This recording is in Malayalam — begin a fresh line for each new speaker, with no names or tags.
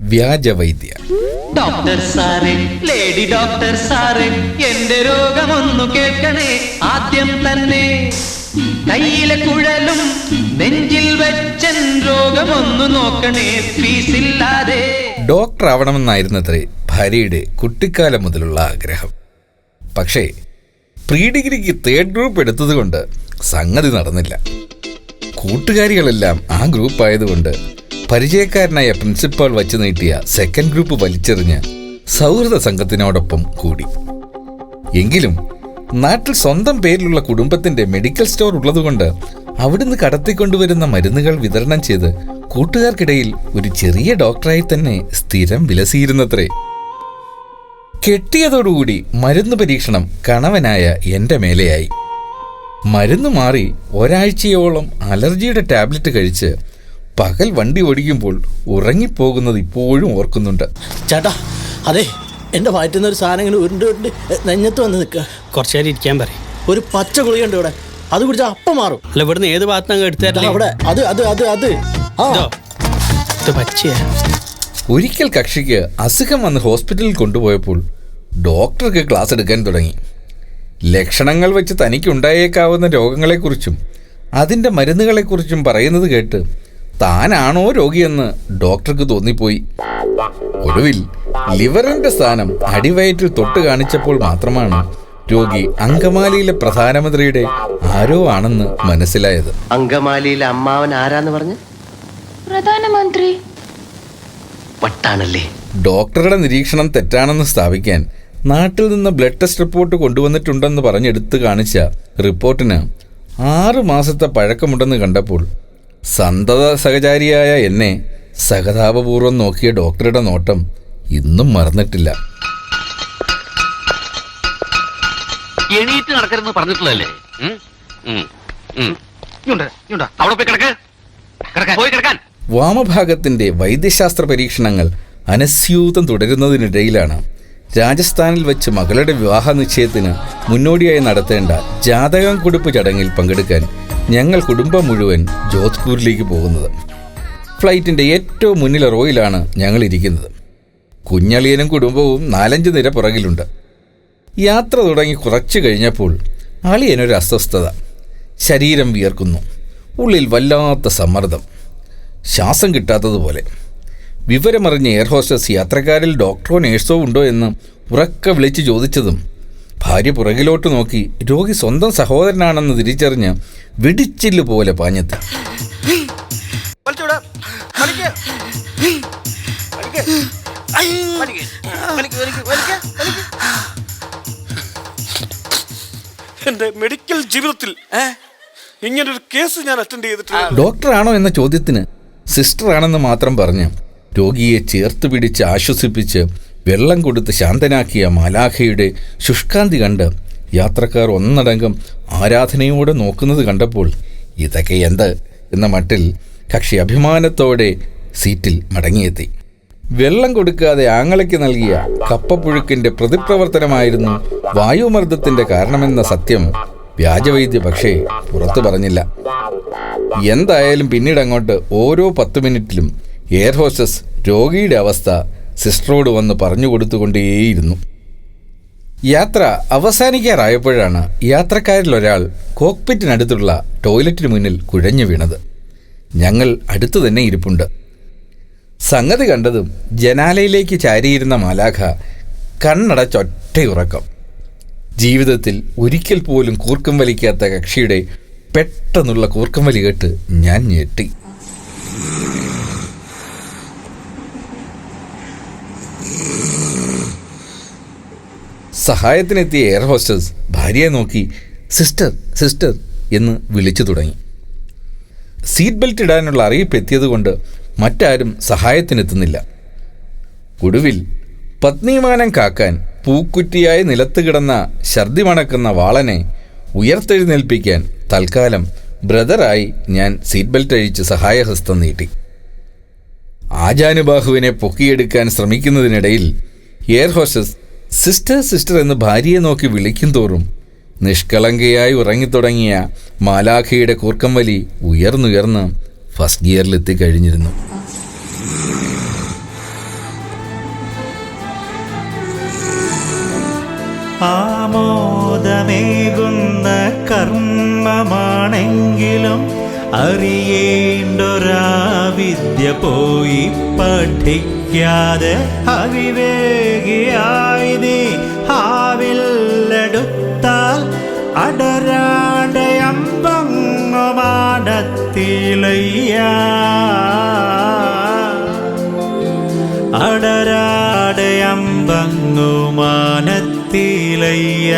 വ്യാജവൈദ്യ.
ഡോക്ടർ സാറേ ലേഡി ഡോക്ടർ സാറേ എന്റെ രോഗമൊന്നു കേൾക്കണേ ആദ്യം തന്നെ. കയ്യിലെ കുഴലും നെഞ്ചിൽ വെച്ചൻ രോഗമൊന്നു നോക്കണേ ഫീസില്ലാതെ.
ഡോക്ടർ ആവണമെന്നായിരുന്നത്രേ ഭാര്യയുടെ കുട്ടിക്കാലം മുതലുള്ള ആഗ്രഹം. പക്ഷേ പ്രീ ഡിഗ്രിക്ക് തേർഡ് ഗ്രൂപ്പ് എടുത്തതുകൊണ്ട് സംഗതി നടന്നില്ല. കൂട്ടുകാരികളെല്ലാം ആ ഗ്രൂപ്പ് ആയതുകൊണ്ട് പരിചയക്കാരനായ പ്രിൻസിപ്പാൾ വച്ചു നീട്ടിയ സെക്കൻഡ് ഗ്രൂപ്പ് വലിച്ചെറിഞ്ഞ് സൗഹൃദ സംഘത്തിനോടൊപ്പം കൂടി. എങ്കിലും നാട്ടിൽ സ്വന്തം പേരിലുള്ള കുടുംബത്തിന്റെ മെഡിക്കൽ സ്റ്റോർ ഉള്ളതുകൊണ്ട് അവിടുന്ന് കടത്തിക്കൊണ്ടുവരുന്ന മരുന്നുകൾ വിതരണം ചെയ്ത് കൂട്ടുകാർക്കിടയിൽ ഒരു ചെറിയ ഡോക്ടറായി തന്നെ സ്ഥിരം വിലസിയിരുന്നത്രേ. കെട്ടിയതോടുകൂടി മരുന്ന് പരീക്ഷണം കണവനായ എന്റെ മേലെയായി. മരുന്ന് മാറി ഒരാഴ്ചയോളം അലർജിയുടെ ടാബ്ലറ്റ് കഴിച്ച് പകൽ വണ്ടി ഓടിക്കുമ്പോൾ ഉറങ്ങിപ്പോകുന്നത് ഇപ്പോഴും ഓർക്കുന്നുണ്ട്.
ചേട്ടാ അതെ എന്റെ വയറ്റുന്ന ഒരു സാധനം ഇങ്ങനെ ഉരുണ്ട് ഉരുണ്ട് നെഞ്ഞത്ത് വന്ന് നിൽക്കുക.
കുറച്ചു നേരം ഇരിക്കാൻ പറയും.
ഒരു പച്ച ഗുളികയുണ്ട് ഇവിടെ. അത് കുടിച്ച അപ്പം മാറും.
അല്ല ഇവിടുന്ന് ഏത് ഭാഗത്താണ്
ദാ
എടുത്തല്ലേ
അവിടെ. അത് അത് അത് അത്. ആ.
പച്ചയാ.
ഒരിക്കൽ കക്ഷിക്ക് അസുഖം വന്ന് ഹോസ്പിറ്റലിൽ കൊണ്ടുപോയപ്പോൾ ഡോക്ടർക്ക് ക്ലാസ് എടുക്കാൻ തുടങ്ങി. ലക്ഷണങ്ങൾ വെച്ച് തനിക്കുണ്ടായേക്കാവുന്ന രോഗങ്ങളെക്കുറിച്ചും അതിന്റെ മരുന്നുകളെക്കുറിച്ചും പറയുന്നത് കേട്ട് താനാണോ രോഗിയെന്ന് ഡോക്ടർക്ക് തോന്നിപ്പോയി. ഒടുവിൽ ലിവറിന്റെ സ്ഥാനം അടിവയറ്റിൽ തൊട്ട് കാണിച്ചപ്പോൾ മാത്രമാണ് രോഗി അങ്കമാലിയിലെ പ്രധാനമന്ത്രിയുടെ ആരോ ആണെന്ന് മനസ്സിലായത്.
അങ്കമാലിയിലെ അമ്മാവൻ ആരാന്ന് പറഞ്ഞു?
പ്രധാനമന്ത്രി.
വട്ടാണല്ലേ?
ഡോക്ടറുടെ നിരീക്ഷണം തെറ്റാണെന്ന് സ്ഥാപിക്കാൻ നാട്ടിൽ നിന്ന് ബ്ലഡ് ടെസ്റ്റ് റിപ്പോർട്ട് കൊണ്ടുവന്നിട്ടുണ്ടെന്ന് പറഞ്ഞെടുത്ത് കാണിച്ച റിപ്പോർട്ടിന് ആറ് മാസത്തെ പഴക്കമുണ്ടെന്ന് കണ്ടപ്പോൾ സന്തത സഹചാരിയായ എന്നെ സഹതാപപൂർവം നോക്കിയ ഡോക്ടറുടെ നോട്ടം ഇന്നും മറന്നിട്ടില്ല.
എണീറ്റ് നടക്കരുതെന്ന് പറഞ്ഞിട്ടുള്ളതല്ലേ. അവിടെ പോയി കിടക്ക്. പോയി കിടക്കാൻ.
വാമഭാഗത്തിന്റെ വൈദ്യശാസ്ത്ര പരീക്ഷണങ്ങൾ അനസ്യൂതം തുടരുന്നതിനിടയിലാണ് രാജസ്ഥാനിൽ വെച്ച് മകളുടെ വിവാഹ നിശ്ചയത്തിന് മുന്നോടിയായി നടത്തേണ്ട ജാതകം കൊടുപ്പ് ചടങ്ങിൽ പങ്കെടുക്കാൻ ഞങ്ങൾ കുടുംബം മുഴുവൻ ജോധ്പൂരിലേക്ക് പോകുന്നത്. ഫ്ലൈറ്റിന്റെ ഏറ്റവും മുന്നിലെ റോയിലാണ് ഞങ്ങൾ ഇരിക്കുന്നത്. കുഞ്ഞളിയനും കുടുംബവും നാലഞ്ച് നിര പുറകിലുണ്ട്. യാത്ര തുടങ്ങി കുറച്ച് കഴിഞ്ഞപ്പോൾ അളിയനൊരു അസ്വസ്ഥത. ശരീരം വിയർക്കുന്നു. ഉള്ളിൽ വല്ലാത്ത സമ്മർദ്ദം. ശ്വാസം കിട്ടാത്തതുപോലെ. വിവരമറിഞ്ഞ എയർ ഹോസ്റ്റസ് യാത്രക്കാരിൽ ഡോക്ടറോ നേഴ്സോ ഉണ്ടോ എന്ന് ഉറക്കെ വിളിച്ച് ചോദിച്ചതും ഭാര്യ പുറകിലോട്ട് നോക്കി രോഗി സ്വന്തം സഹോദരനാണെന്ന് തിരിച്ചറിഞ്ഞ് വെടിച്ചില്ല് പോലെ പാഞ്ഞെത്തി
എന്റെ മെഡിക്കൽ ജീവിതത്തിൽ ഇങ്ങനൊരു കേസ് ഞാൻ അറ്റൻഡ് ചെയ്തിട്ടില്ല.
ഡോക്ടറാണോ എന്ന ചോദ്യത്തിന് സിസ്റ്ററാണെന്ന് മാത്രം പറഞ്ഞ് രോഗിയെ ചേർത്ത് പിടിച്ച് ആശ്വസിപ്പിച്ച് വെള്ളം കൊടുത്ത് ശാന്തനാക്കിയ മാലാഖയുടെ ശുഷ്കാന്തി കണ്ട് യാത്രക്കാർ ഒന്നടങ്കം ആരാധനയോടെ നോക്കുന്നത് കണ്ടപ്പോൾ ഇതൊക്കെ എന്ത്? എന്ന മട്ടിൽ കക്ഷി അഭിമാനത്തോടെ സീറ്റിൽ മടങ്ങിയെത്തി. വെള്ളം കൊടുക്കാതെ ആങ്ങളയ്ക്ക് നൽകിയ കപ്പപ്പുഴുക്കിന്റെ പ്രതിപ്രവർത്തനമായിരുന്നു വായുമർദ്ദത്തിന്റെ കാരണമെന്ന സത്യം വ്യാജവൈദ്യ പക്ഷേ പുറത്തു പറഞ്ഞില്ല. എന്തായാലും പിന്നീട് അങ്ങോട്ട് ഓരോ പത്ത് മിനിറ്റിലും എയർ ഹോസ്റ്റസ് രോഗിയുടെ അവസ്ഥ സിസ്റ്ററോട് വന്ന് പറഞ്ഞു കൊടുത്തുകൊണ്ടേയിരുന്നു. യാത്ര അവസാനിക്കാറായപ്പോഴാണ് യാത്രക്കാരിലൊരാൾ കോക്പിറ്റിനടുത്തുള്ള ടോയ്ലറ്റിന് മുന്നിൽ കുഴഞ്ഞു വീണത്. ഞങ്ങൾ അടുത്തു തന്നെ ഇരിപ്പുണ്ട്. സംഗതി കണ്ടതും ജനാലയിലേക്ക് ചാരിയിരുന്ന മാലാഖ കണ്ണടച്ചൊറ്റയുറക്കം. ജീവിതത്തിൽ ഒരിക്കൽ പോലും കൂർക്കം വലിക്കാത്ത കക്ഷിയുടെ പെട്ടെന്നുള്ള കൂർക്കം വലി കേട്ട് ഞാൻ ഞെട്ടി. സഹായത്തിനെത്തിയ എയർ ഹോസ്റ്റസ് ഭാര്യയെ നോക്കി സിസ്റ്റർ സിസ്റ്റർ എന്ന് വിളിച്ചു തുടങ്ങി. സീറ്റ് ബെൽറ്റ് ഇടാനുള്ള അറിയിപ്പ് എത്തിയതുകൊണ്ട് മറ്റാരും സഹായത്തിനെത്തുന്നില്ല. ഒടുവിൽ പത്നിമാനം കാക്കാൻ പൂക്കുറ്റിയായി നിലത്ത് കിടന്ന ഛർദി മണക്കുന്ന വാളനെ ഉയർത്തെഴുന്നേൽപ്പിക്കാൻ തൽക്കാലം ബ്രദറായി ഞാൻ സീറ്റ് ബെൽറ്റ് അഴിച്ച് സഹായഹസ്തം നീട്ടി. ആജാനുബാഹുവിനെ പൊക്കിയെടുക്കാൻ ശ്രമിക്കുന്നതിനിടയിൽ എയർ ഹോസ്റ്റസ് സിസ്റ്റർ സിസ്റ്റർ എന്ന് ഭാര്യയെ നോക്കി വിളിക്കും തോറും നിഷ്കളങ്കയായി ഉറങ്ങിത്തുടങ്ങിയ മാലാഖയുടെ കൂർക്കം വലി ഉയർന്നുയർന്ന് ഫസ്റ്റ് ഗിയറിലെത്തി കഴിഞ്ഞിരുന്നു.
ആമോദമേകുന്ന കർമ്മമാണെങ്കിലും അറിയേണ്ടൊരാവിദ്യ പോയി പഠിക്കാതെ അവിവേകിയാ നീ ഹാവില്ലെടുത്താൽ അടരാടയമ്പങ്ങുമാടത്തിലയ്യ അടരാടയമ്പങ്ങുമാനത്തിലയ്യ